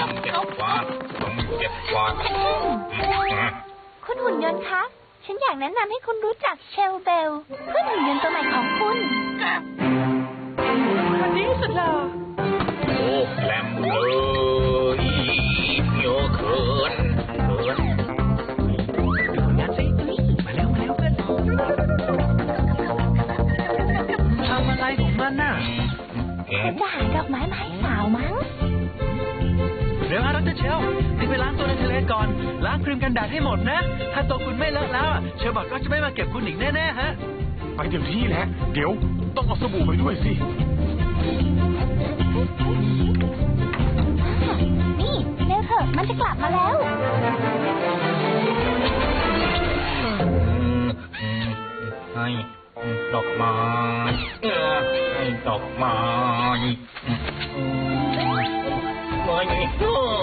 ต้องเก็บกวาดต้องเก็บกวาดอืมคุณหุ่นยนต์คะ ฉันอยากแนะนำให้คุณรู้จักเชลเบลเพื่อนหุ่นยนต์ตัวใหม่ของคุณวันนี้สุดหล่อโอ้แกลมเลยเยอะเกินเกินงานสิมาเร็วมาเร็วเพื่อนทำอะไรของมันน่ะเก็ฉับนจะหาด เร็วฮะดรเชลรีบไปล้างตัวในทะเลก่อน ล้างครีมกันแดดให้หมดนะ ถ้าตัวคุณไม่เลอะแล้วอะเชลบอกก็จะไม่มาเก็บคุณอีกแน่ๆฮะ ไปเดี๋ยวนี้แหละเดี๋ยวต้องเอาสบู่ไปด้วยสิ นี่เร็วเถอะมันจะกลับมาแล้ว ให้ดอกไม้เออให้ดอกไม้ไม่